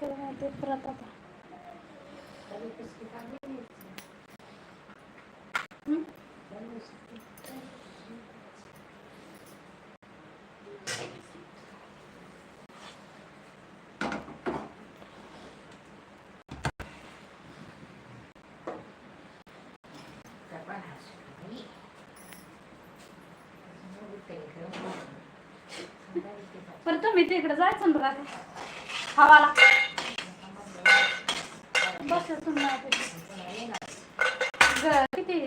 ते परत आता. परत तुम्ही तिकडे जायचं बघा हवाला. बस किती?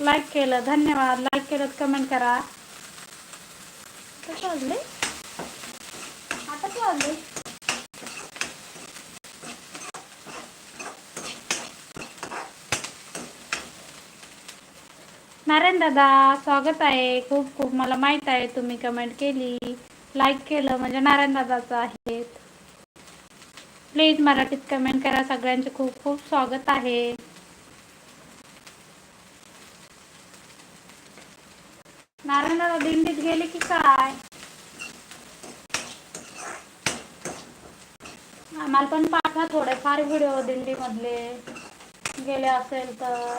लाईक केलं. धन्यवाद. लाईक केलं कमेंट करा. कसं वाजले? आता वाजले. नारायण दादा स्वागत आहे. खूप खूप मला माहीत आहे तुम्ही कमेंट केली. लाईक केलं म्हणजे नारायण दादाचं आहेत प्लीज मराठीत कमेंट करा. सगळ्यांचे खूप खूप स्वागत आहे. नारायण दादा दिंडीत गेले की काय? आम्हाला पण पाठवा थोडेफार व्हिडिओ दिंडीमधले. गेले असेल तर.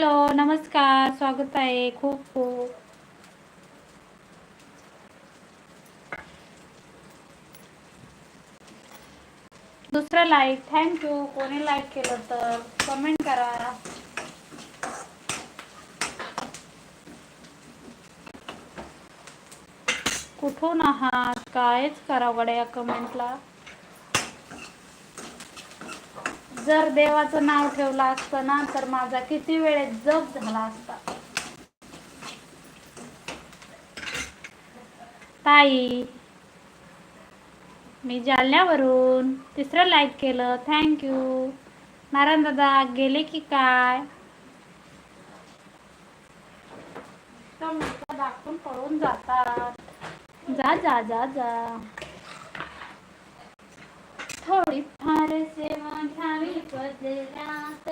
हॅलो नमस्कार स्वागत आहे खूप खूप. दुसरं लाईक थँक्यू कोणी लाईक केलं तर कमेंट करा. कुठून आहात? कायच करा गड्या कमेंटला जर देवाचं नाव ठेवलं असतं ना तर माझा किती वेळेत जप झाला असता. ताई मी जालन्यावरून तिसरं लाईक केलं. थँक्यू नारायण दादा गेले की काय? दाखवून पळून जातात. जा जा जा जा. थोडी फार सेवा घ्यावी बदलात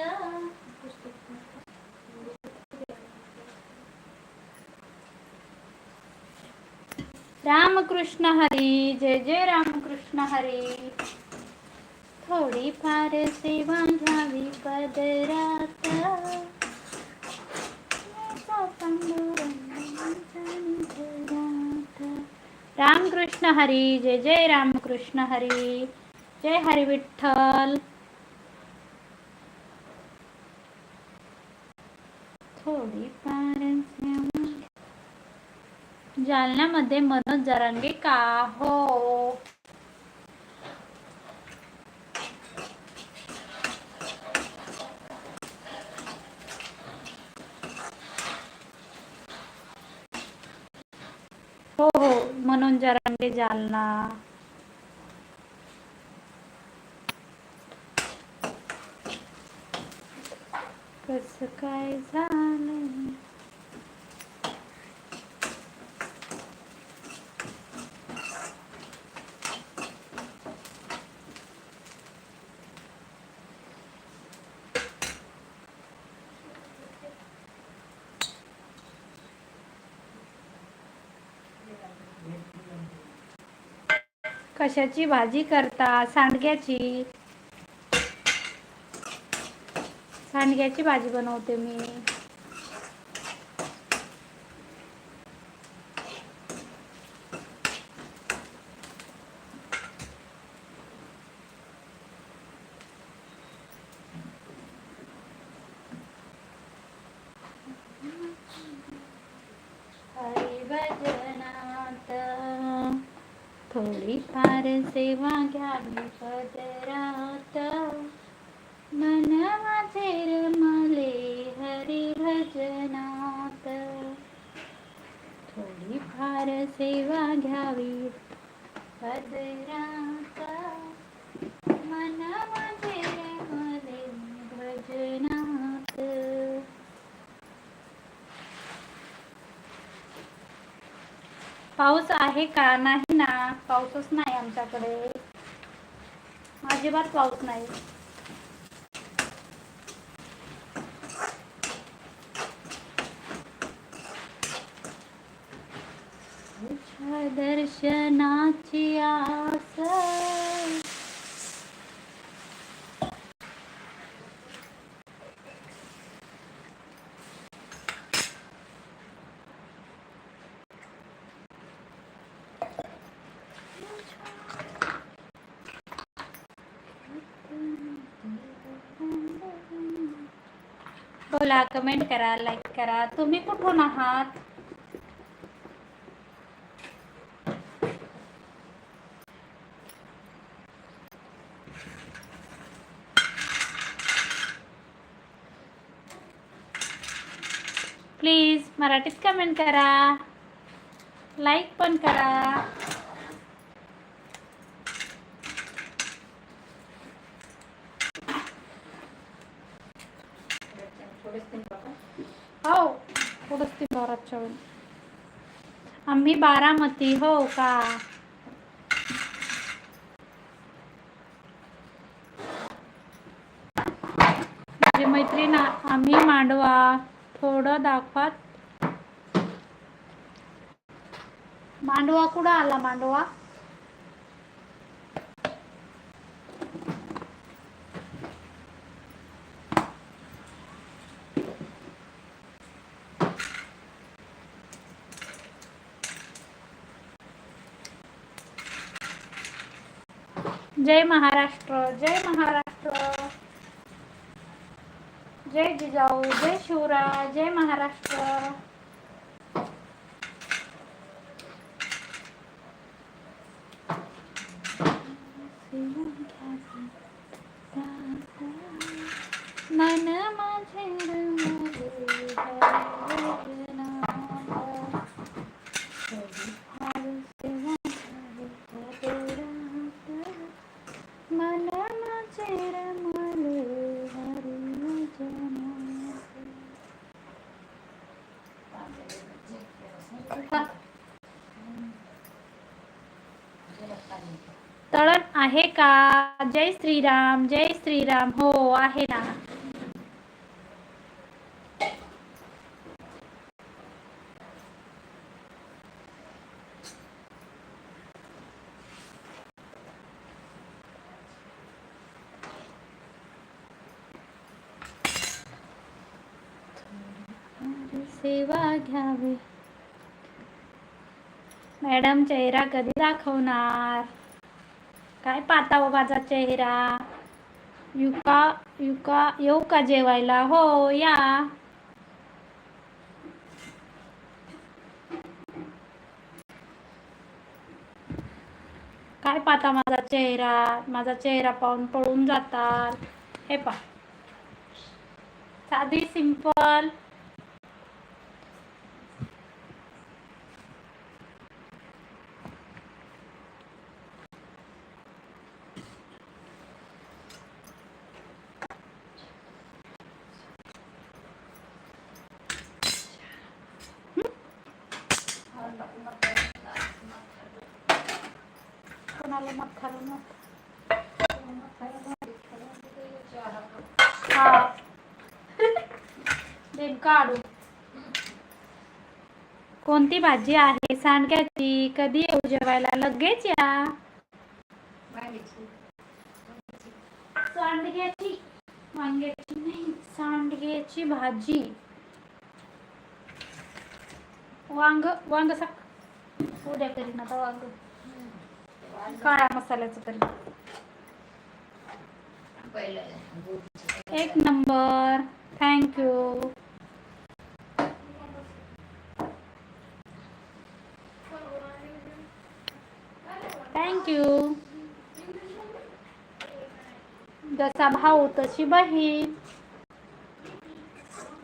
रामकृष्ण हरी जय जय रामकृष्ण हरी. थोडी फार सेवा घ्यावी पदरात. रामकृष्ण हरी जय जय रामकृष्ण हरी. जय हरी विठ्ठल. थोडी जालन्यामध्ये मनोज जरांगे का हो? हो हो मनोज जरांगे जालना. कसं काय झालं कशाची भाजी करता? सांडग्याची? सांडग्याची भाजी बनवते मी. थोडी फार सेवा घ्यावी. पाऊस आहे का? नाही ना. पाऊसच नाही आमच्याकडे. अजिबात पाऊस नाही. दर्शनाची आस. करा कमेंट करा लाईक करा. तुम्ही कुठून आहात? प्लीज मराठीत कमेंट करा. लाईक पण करा हो थोडंच ती वेळी आम्ही बारामती हो का? मैत्रीण आम्ही मांडवा. थोडं दाखवत. मांडवा कुठं आला मांडवा? जय महाराष्ट्र जय महाराष्ट्र. जय जिजाऊ जय शिवराय जय महाराष्ट्र. आहे का? जय श्रीराम जय श्रीराम. हो आहे ना. सेवा घ्यावी. मॅडम चेहरा कधी दाखवणार? काय पाहता हो माझा चेहरा? युका युका येऊ का जेवायला? हो या. काय पाहता माझा चेहरा? माझा चेहरा पाहून पळून जातात. हे पा साधी सिंपल कोणाला मत खाली मत. हा. देन काढू. कोणती भाजी आहे सांडग्याची? कधी येऊ जेवायला? लगेच या. सांडग्याची. वांग्याची नाही सांडग्याची भाजी. वांग वांग साक उद्या करीन आता वांग. काळा मसाल्याचं तरी. एक नंबर. थँक्यू थँक्यू जसा भाऊ तशी बहीण.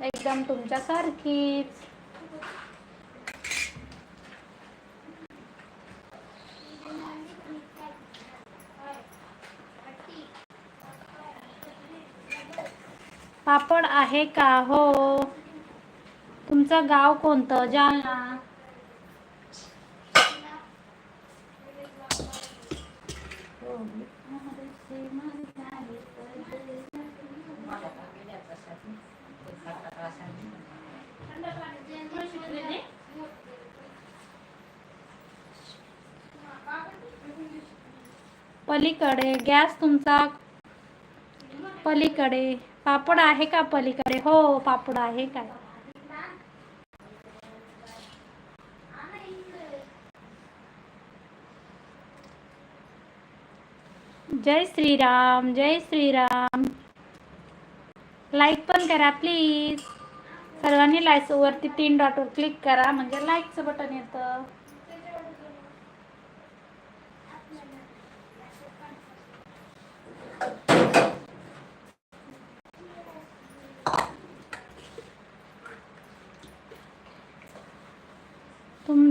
एकदम तुमच्यासारखीच पापड आहे का हो? तुमचं गाव कोणतं? जालना. पलीकडे गॅस तुमचा. पलीकडे. पापड आहे का पलीकडे? हो पापड आहे काय? जय श्रीराम जय श्रीराम. लाईक पण करा प्लीज सर्वांनी लाईक वरती तीन डॉटवर क्लिक करा म्हणजे लाईकचं बटन येतं.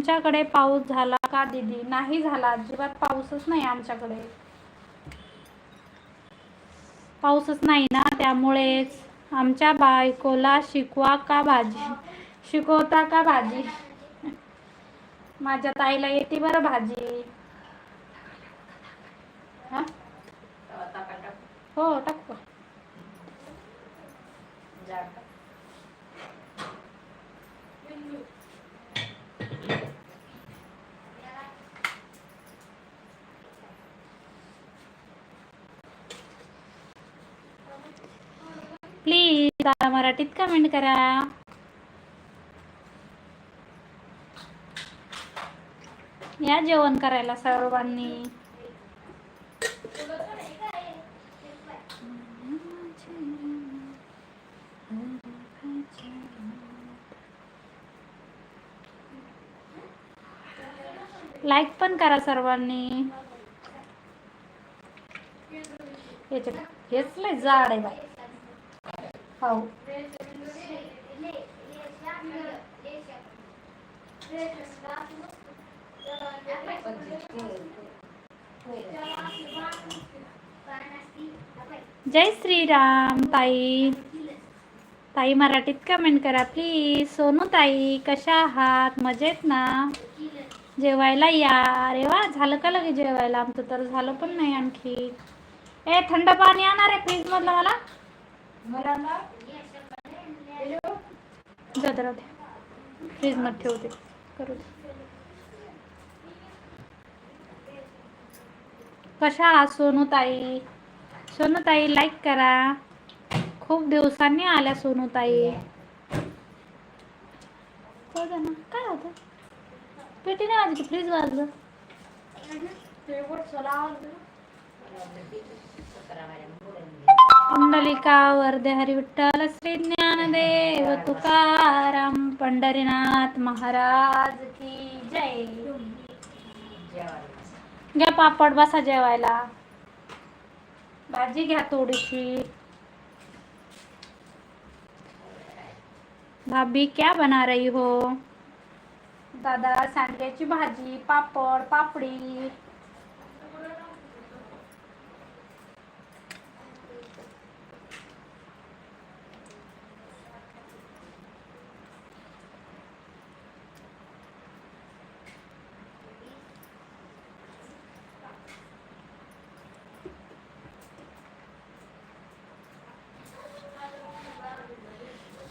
तुमच्याकडे पाऊस झाला का दीदी? नाही झाला. अजिबात पाऊसच नाही आमच्याकडे. पाऊसच नाही ना त्यामुळेच. आमच्या बायकोला शिकवा का भाजी? शिकवता का भाजी? माझ्या ताईला येते बरं भाजी. हा? हो टाकू प्लीज मराठीत कमेंट करा. या जेवण करायला सर्वांनी. लाईक पण करा सर्वांनी. याच्यात हेच लय जाड आहे बाई. हो जय श्रीराम ताई. ताई मराठीत कमेंट करा प्लीज सोनू ताई कशा आहात? मजेत ना? जेवायला या. अरे वा झालं का लगे जेवायला? आमचं तर झालं पण नाही आणखी. ए थंड पाणी आणणार आहे फ्रीज फ्रीजमध्ये ठेवते. करू कशा आहात सोनूताई? सोनूताई लाईक करा. खूप दिवसांनी आल्या सोनूताई. हो ना. काय होतं? पेटीने नाही फ्रीज वाजलं. पुंडलिका वरदे हरिविठ्ठल श्री ज्ञानदेव तुकाराम पंढरीनाथ महाराज की जय. घ्या पापड बसा जेवायला. भाजी घ्या थोडीशी. भाभी क्या बना रही हो? दादा सांडग्याची भाजी पापड पापडी.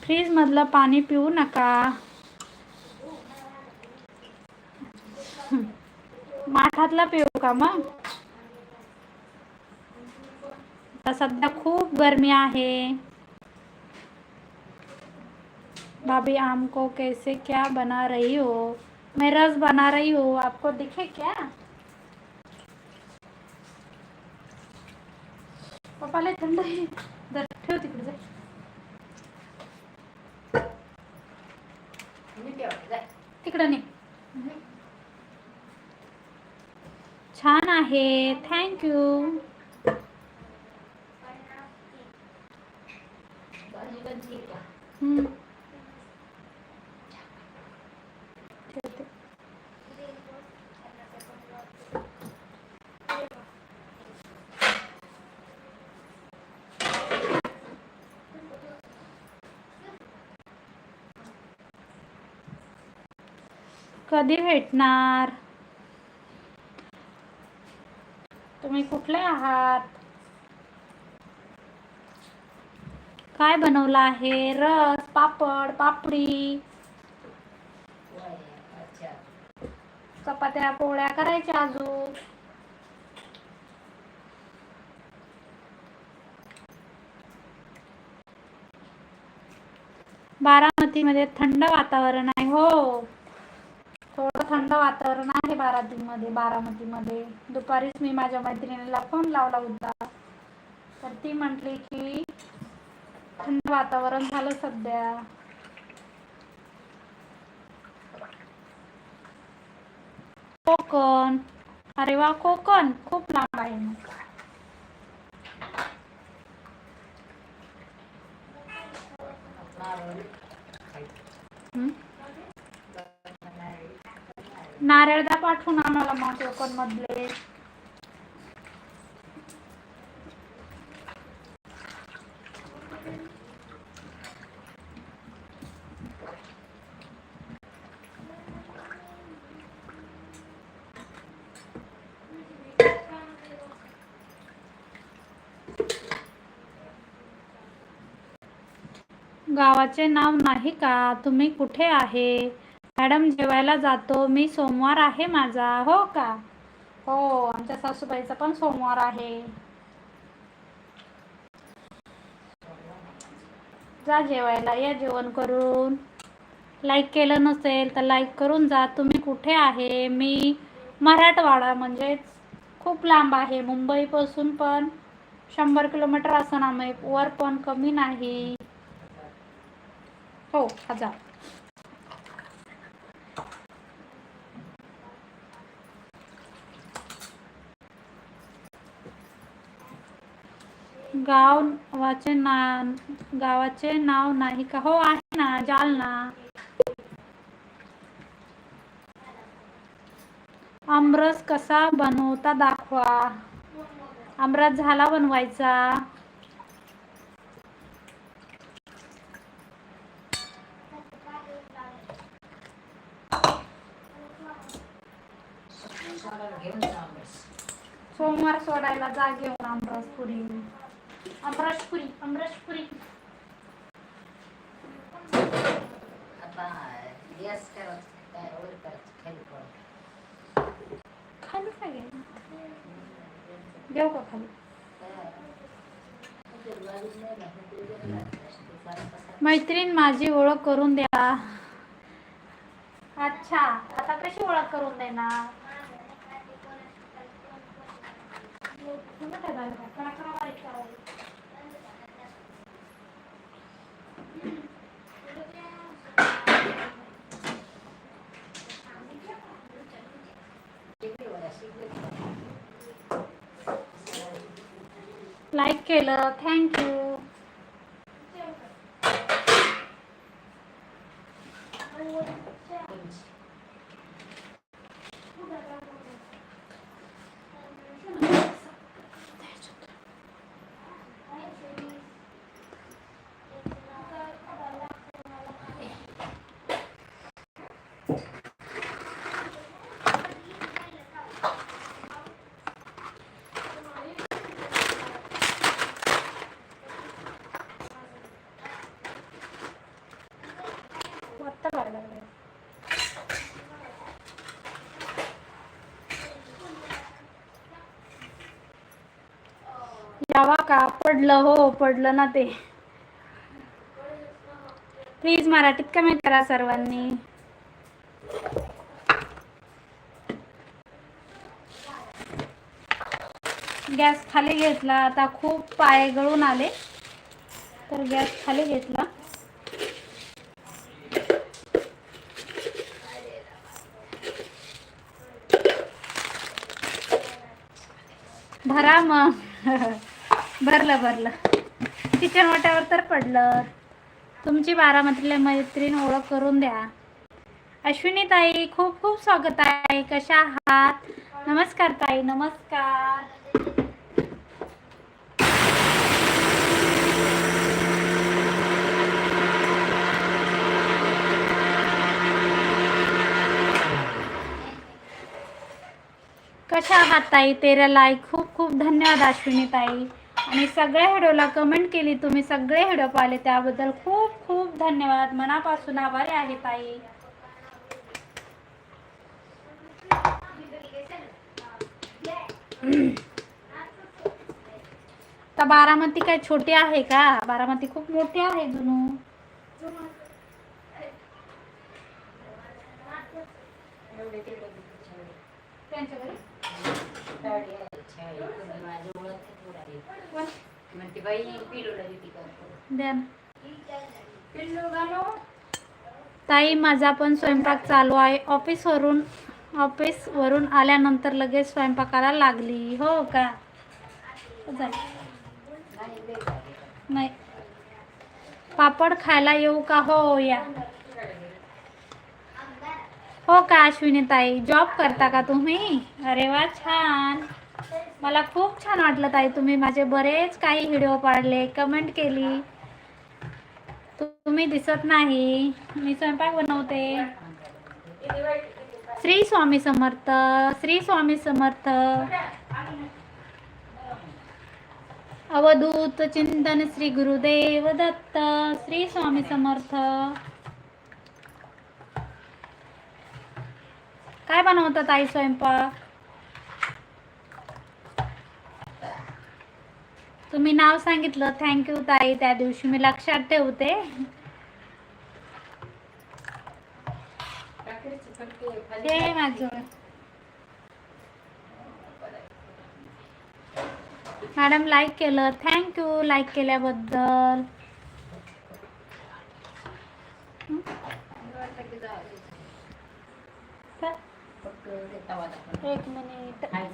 फ्रीज मधलं पाणी पिऊ नका हं. माठातलं पिऊ का मग सध्या खूप गर्मी आहे भाभी आम को कैसे क्या बना रही हो मैं रस बना रही हूँ, आपको दिखे क्या पप्पाला थंड आहे. जरा ठेव तिकडे तिकडं नाही छान आहे. थँक्यू हम्म. ठेवते. कधी भेटणार? तुम्ही कुठले आहात? काय बनवलं आहे? रस पापड पापडी? चपात्या पोळ्या करायच्या अजून? बारामतीमध्ये थंड वातावरण आहे हो. थंड वातावरण आहे बारामतीमध्ये बारामतीमध्ये. दुपारीच मी माझ्या मैत्रिणीला फोन लावला होता. तर ती म्हटली की थंड वातावरण झालं सध्या. कोकण. अरे वा कोकण! खूप लांब आहे नारळदा पाठवून आम्हाला मग कोकण मधले गावाचे नाव नाही का? तुम्ही कुठे आहे? मॅडम जेवायला जातो. मी सोमवार आहे माझा. हो का? हो आमच्या सासूबाईचा पण सोमवार आहे. जा जेवायला. या जेवण करून. लाईक केलं नसेल तर लाईक करून जा. तुम्ही कुठे आहे? मी मराठवाडा म्हणजेच खूप लांब आहे. मुंबईपासून पण शंभर किलोमीटर असं आम्ही वर पण कमी नाही. हो गाव गावाचे ना गावाचे नाव नाही का? हो आहे ना जालना. आमरस कसा बनवता दाखवा. आमरस झाला बनवायचा. सोमवार सोडायला जा घेऊन आमरस पुरी. आमरस पुरी आमरस पुरी आता गॅस करायचं काय वर करायचं खाली काय घ्यायचं? देऊ का खाली मैत्रीण माझी ओळख करून द्या. अच्छा आता कशी ओळख करून देणार? लाईक केलं. थँक्यू आत्ता बघायला लागले. यावा का? पडलं हो पडलं ना ते. प्लीज मराठीत कमेंट करा सर्वांनी. गॅस खाली घेतला. आता खूप पाय गळून आले. तर गॅस खाली घेतला. भरा मग. भरलं भरलं. किचन वाट्यावर तर पडलं. तुमची बारामतीला मैत्रीण ओळख करून द्या. अश्विनी ताई खूप खूप स्वागत आहे. कशा आहात? नमस्कार ताई नमस्कार. कशा आहात ताई? तेरा लाईक खूप खूप धन्यवाद अश्विनी ताई. आणि सगळ्या व्हिडिओला कमेंट केली तुम्ही सगळे व्हिडिओ पाहिले त्याबद्दल खूप खूप धन्यवाद. मनापासून आभारी आहे ताई. तर बारामती काय छोटी आहे का? बारामती खूप मोठी आहे जुनू? म्हणते बाई पिलूला देते का? द्या ना. ताई माझा पण स्वयंपाक चालू आहे. ऑफिसवरून ऑफिसवरून आल्यानंतर लगेच स्वयंपाकाला लागली. हो का. नाही. पापड खायला येऊ का? हो या. हो का अश्विनी ताई? जॉब करता का तुम्ही? अरे वा छान. मला खूप छान वाटलं ताई तुम्ही माझे बरेच काही व्हिडिओ पाडले कमेंट केली. तुम्ही दिसत नाही. मी स्वयंपाक बनवते. श्री स्वामी समर्थ श्री स्वामी समर्थ. अवधूत चिंतन श्री गुरुदेव दत्त श्री स्वामी समर्थ. काय बनवतात आई स्वयंपाक? तुम्ही नाव सांगितलं. थँक्यू ताई. त्या दिवशी मी लक्षात ठेवते. हे माझं. मॅडम लाईक केलं. थँक्यू लाईक केल्याबद्दल. एक मिनिट हाय.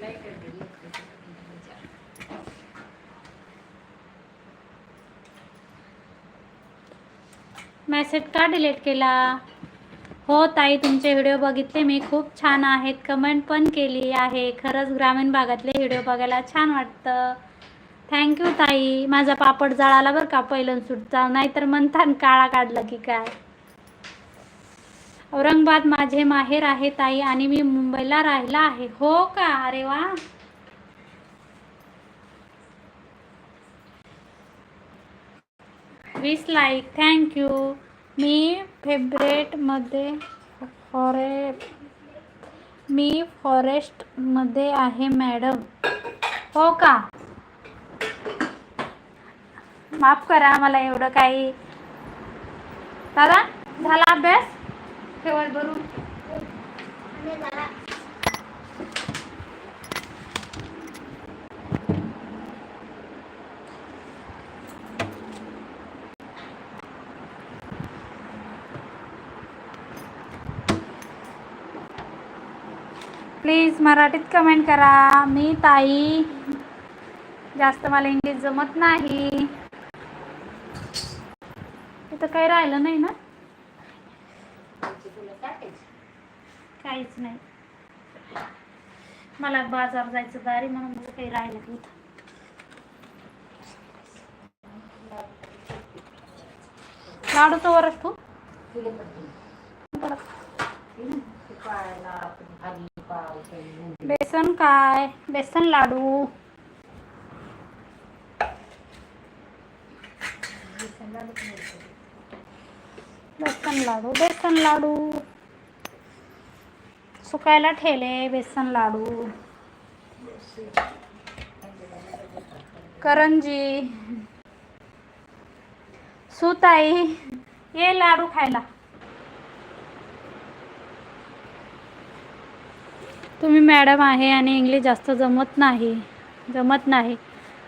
नाही करते, एक करते, विचार. मेसेज का डिलीट केला? हो ताई तुमचे व्हिडिओ बघितले मी. खूप छान आहेत. कमेंट पण केली आहे. खरंच ग्रामीण भागातले व्हिडिओ बघायला छान वाटतं. थँक्यू ताई. माझा पापड जळाला बरं का? पहिलं सुटचा नाहीतर म्हणतात काळा काढला की काय? औरंगाबाद माझे माहेर आहे ताई आणि मी मुंबईला राहिला आहे. हो का? अरे वा! वीस लाईक थँक्यू मी फेब्रेटमध्ये फॉरे मी फॉरेस्टमध्ये आहे मॅडम. हो का? माफ करा मला एवढं काही दादा झाला अभ्यास? ठेवल भरून प्लीज मराठीत कमेंट करा. मी ताई. जास्त मला इंग्लिश जमत नाही. इथं काही राहिलं नाही ना. काहीच नाही. मला बाजार जायचं दारी म्हणून मला काही राहिलं नाही इथं. लाडूचं वरच तू बेसन काय? बेसन लाडू. बेसन लाडू बेसन लाडू. सुकायला ठेले बेसन लाडू. करंजी. सुताई ये लाडू खायला. तुम्ही मॅडम आहे आणि इंग्लिश जास्त जमत नाही जमत नाही.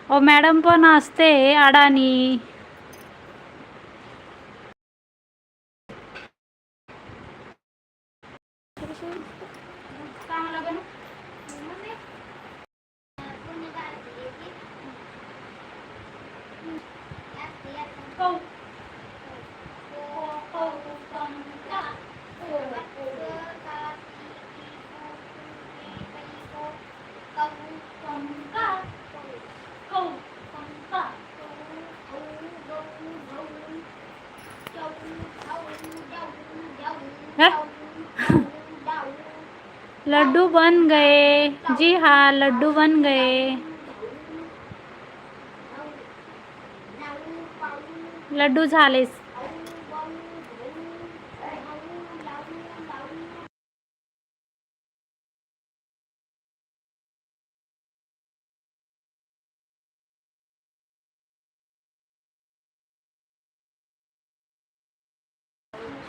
ओ मॅडम पण असते अडाणी. चांगलं लड्डू बन गए। जी हाँ लड्डू बन गए। लड्डू झाले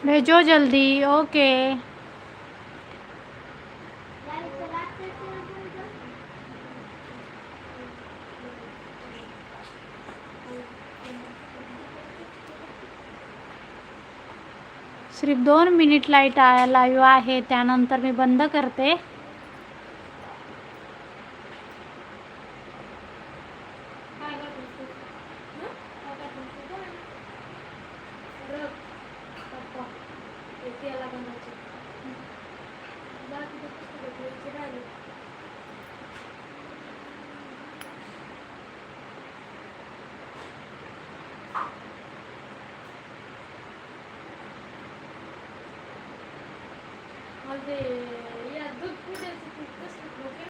भेजो जल्दी। ओके। सिर्फ दोन मिनिट लाइट लाईव्ह आहे त्यानंतर मी बंद करते.